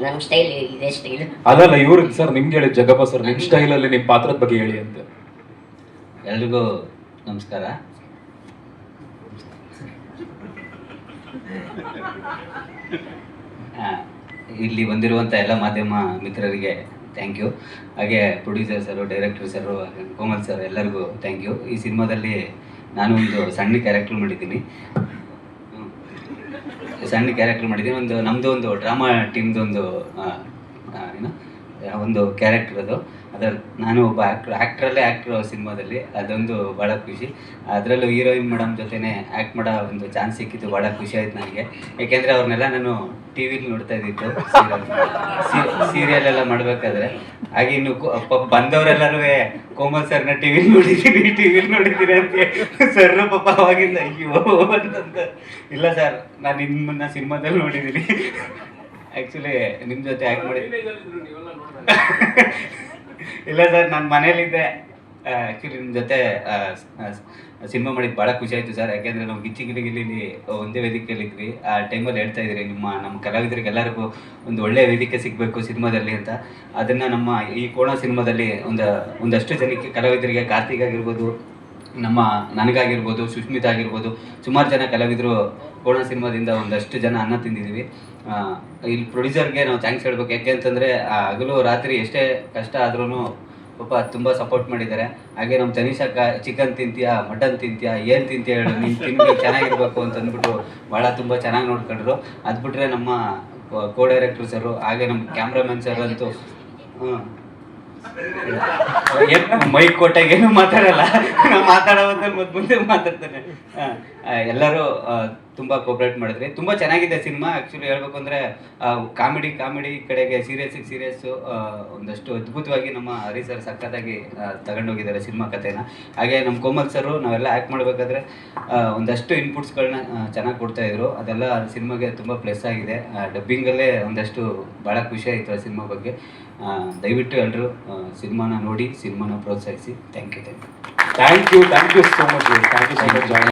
ನನ್ನ ಸ್ಟೈಲ್ ಇದೆ ಸ್ಟೈಲ್ ಅಲ್ಲಲ್ಲ ಇವ್ರು ಸರ್ ನಿಮ್ಗೆ ಹೇಳಿ ಜಗಪ್ಪ ಸರ್ ನಿಮ್ ಸ್ಟೈಲ್ ಅಲ್ಲಿ ನಿಮ್ ಪಾತ್ರದ ಬಗ್ಗೆ ಹೇಳಿ ಅಂತ. ಎಲ್ರಿಗೂ ನಮಸ್ಕಾರ. ಆ, ಇಲ್ಲಿ ಬಂದಿರುವಂಥ ಎಲ್ಲ ಮಾಧ್ಯಮ ಮಿತ್ರರಿಗೆ ಥ್ಯಾಂಕ್ ಯು ಹಾಗೆ producer sir director sir Komal sir ಎಲ್ಲರಿಗೂ ಥ್ಯಾಂಕ್ ಯು ಈ ಸಿನಿಮಾದಲ್ಲಿ ನಾನು ಒಂದು ಸಣ್ಣ ಕ್ಯಾರೆಕ್ಟರ್ ಮಾಡಿದ್ದೀನಿ. ಸಣ್ಣ ಕ್ಯಾರೆಕ್ಟರ್ ಮಾಡಿದ್ದೀನಿ ಒಂದು ನಮ್ಮದು ಒಂದು ಡ್ರಾಮಾ ಟೀಮ್ದು ಒಂದು ಒಂದು ಕ್ಯಾರೆಕ್ಟರ್ ಅದು. ಅದರ, ನಾನು ಒಬ್ಬ ಆ್ಯಕ್ಟ್ರ್ ಆ್ಯಕ್ಟ್ರಲ್ಲೇ ಆ್ಯಕ್ಟ್ರು ಸಿನಿಮಾದಲ್ಲಿ, ಅದೊಂದು ಭಾಳ ಖುಷಿ. ಅದರಲ್ಲೂ ಹೀರೋಯಿನ್ ಮೇಡಮ್ ಜೊತೆನೇ ಆ್ಯಕ್ಟ್ ಮಾಡೋ ಒಂದು ಚಾನ್ಸ್ ಸಿಕ್ಕಿದ್ದು ಭಾಳ ಖುಷಿ ಆಯ್ತು ನನಗೆ. ಯಾಕೆಂದರೆ ಅವ್ರನ್ನೆಲ್ಲ ನಾನು ಟಿ ವಿಲಿ ನೋಡ್ತಾ ಇದ್ದಿದ್ದು ಸೀರಿಯಲ್ ಎಲ್ಲ ಮಾಡಬೇಕಾದ್ರೆ. ಹಾಗೆ ಇನ್ನು ಬಂದವರೆಲ್ಲರೂ ಕೋಮಲ್ ಸರ್ನ ಟಿ ವಿಲಿ ನೋಡಿದ್ದೀನಿ ಟಿ ವಿಲಿ ನೋಡಿದ್ದೀನಿ ಅಂತ ಸರ್ ಪಾಪ ಅವಾಗಿಂದ, ಅಯ್ಯೋ ಅಂತಂದ, ಇಲ್ಲ ಸರ್, ನಾನು ನಿಮ್ಮನ್ನ ಸಿನಿಮಾದಲ್ಲಿ ನೋಡಿದ್ದೀನಿ. ಆ್ಯಕ್ಚುಲಿ ನಿಮ್ಮ ಜೊತೆ ಆ್ಯಕ್ಟ್ ಮಾಡಿ ಇಲ್ಲ ಸರ್ ನಾನು ಮನೇಲಿದ್ದೆ ಆ್ಯಕ್ಚುಲಿ ನಿಮ್ಮ ಜೊತೆ ಸಿನಿಮಾ ಮಾಡಿದ್ದು ಭಾಳ ಖುಷಿ ಆಯಿತು ಸರ್. ಯಾಕೆಂದರೆ ನಾವು ಗಿಚ್ಚಿ ಗಿಲಿ ಗಿಲಿಲಿ ಒಂದೇ ವೇದಿಕೆಯಲ್ಲಿ ಇದ್ವಿ. ಆ ಟೈಮಲ್ಲಿ ಹೇಳ್ತಾ ಇದ್ರಿ ನಿಮ್ಮ ನಮ್ಮ ಕಲಾವಿದರಿಗೆ ಎಲ್ಲರಿಗೂ ಒಂದು ಒಳ್ಳೆಯ ವೇದಿಕೆ ಸಿಗಬೇಕು ಸಿನಿಮಾದಲ್ಲಿ ಅಂತ. ಅದನ್ನು ನಮ್ಮ ಈ ಕೋಣ ಸಿನಿಮಾದಲ್ಲಿ ಒಂದು ಒಂದಷ್ಟು ಜನಕ್ಕೆ ಕಲಾವಿದರಿಗೆ ಕಾರ್ತಿಕ್ ಆಗಿರ್ಬೋದು ನಮ್ಮ ನನಗಾಗಿರ್ಬೋದು ಸುಷ್ಮಿತಾ ಆಗಿರ್ಬೋದು ಸುಮಾರು ಜನ ಕಲಾವಿದರು ಕೋಣ ಸಿನಿಮಾದಿಂದ ಒಂದಷ್ಟು ಜನ ಅನ್ನ ತಿಂದಿದ್ದೀವಿ ಇಲ್ಲಿ ಪ್ರೊಡ್ಯೂಸರ್ಗೆ ನಾವು ಥ್ಯಾಂಕ್ಸ್ ಹೇಳ್ಬೇಕು. ಯಾಕೆ ಅಂತಂದರೆ ಹಗಲು ರಾತ್ರಿ ಎಷ್ಟೇ ಕಷ್ಟ ಆದ್ರೂ ಪಾಪ ತುಂಬ ಸಪೋರ್ಟ್ ಮಾಡಿದ್ದಾರೆ. ಹಾಗೆ ನಮ್ಮ ತನಿಷಾ ಕ, ಚಿಕನ್ ತಿಂತೀಯಾ ಮಟನ್ ತಿಂತೀಯಾ, ಏನು ತಿಂತೀಯ ಹೇಳು, ನೀನು ತಿನ್ಬೇಕು, ಚೆನ್ನಾಗಿರ್ಬೇಕು ಅಂತ ಅಂದ್ಬಿಟ್ಟು ಭಾಳ ತುಂಬ ಚೆನ್ನಾಗಿ ನೋಡ್ಕೊಂಡ್ರು. ಅದು ಬಿಟ್ಟರೆ ನಮ್ಮ ಕೋ ಡೈರೆಕ್ಟ್ರು ಸರು ಹಾಗೆ ನಮ್ಮ ಕ್ಯಾಮ್ರಾಮನ್ ಸರ್ ಅಂತೂ ಹ್ಞೂ ಮೈಕ್ ಕೊಟ್ಟಾಗ ಏನು ಮಾತಾಡಲ್ಲ. ನಾವು ಮಾತಾಡೋ ಹೊತ್ತಲ್ಲಿ ಮುಂದೆ ಮಾತಾಡ್ತಾನೆ ಎಲ್ಲರೂ ತುಂಬಾ ಕೋಪರೇಟ್ ಮಾಡಿದ್ರಿ. ತುಂಬಾ ಚೆನ್ನಾಗಿದೆ ಸಿನಿಮಾ. ಆ್ಯಕ್ಚುಲಿ ಹೇಳ್ಬೇಕು ಅಂದ್ರೆ ಕಾಮಿಡಿ ಕಾಮಿಡಿ ಕಡೆಗೆ ಸೀರಿಯಸ್ ಸೀರಿಯಸ್ ಒಂದಷ್ಟು ಅದ್ಭುತವಾಗಿ ನಮ್ಮ ಹರಿ ಸರ್ ಸಕ್ಕತ್ತಾಗಿ ತಗೊಂಡೋಗಿದ್ದಾರೆ ಸಿನಿಮಾ ಕಥೆನ. ಹಾಗೆ ನಮ್ಮ ಕೋಮಲ್ ಸರು ನಾವೆಲ್ಲ ಆ್ಯಕ್ಟ್ ಮಾಡಬೇಕಾದ್ರೆ ಒಂದಷ್ಟು ಇನ್ಪುಟ್ಸ್ಗಳನ್ನ ಚೆನ್ನಾಗಿ ಕೊಡ್ತಾ ಇದ್ರು. ಅದೆಲ್ಲ ಸಿನಿಮಾಗೆ ತುಂಬ ಪ್ಲಸ್ ಆಗಿದೆ. ಡಬ್ಬಿಂಗಲ್ಲೇ ಒಂದಷ್ಟು ಭಾಳ ಖುಷಿ ಆಯಿತು ಆ ಸಿನಿಮಾ ಬಗ್ಗೆ. ದಯವಿಟ್ಟು ಎಲ್ಲರೂ ಸಿನಿಮಾನ ನೋಡಿ, ಸಿನಿಮಾನ ಪ್ರೋತ್ಸಾಹಿಸಿ. Thank you thank you thank you so much thank you so much